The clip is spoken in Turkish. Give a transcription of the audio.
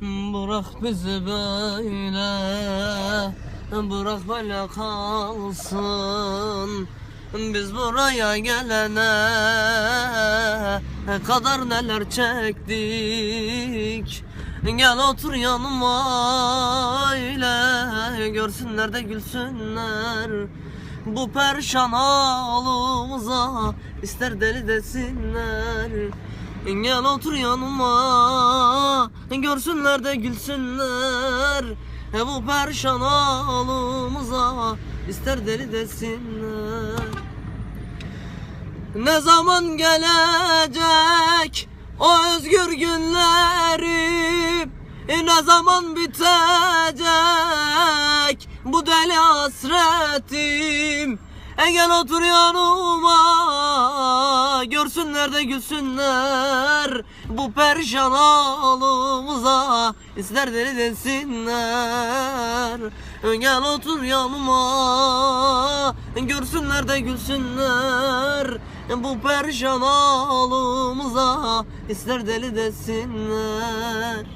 Bırak bizi böyle Bırak böyle kalsın. Biz buraya gelene kadar neler çektik. Gel otur yanıma öyle Görsünler de gülsünler. Bu perşan halımıza ister deli desinler. Gel otur yanıma Görsünler de gülsünler. He bu perşan halımıza ister deli desinler. Ne zaman gelecek o özgür günlerim E, Ne zaman bitecek bu deli hasretim? E gel otur yanıma Görsünler de gülsünler. Bu perişan halımıza ister deli desinler. Gel otur yanıma Görsünler de gülsünler. Bu perişan halımıza ister deli desinler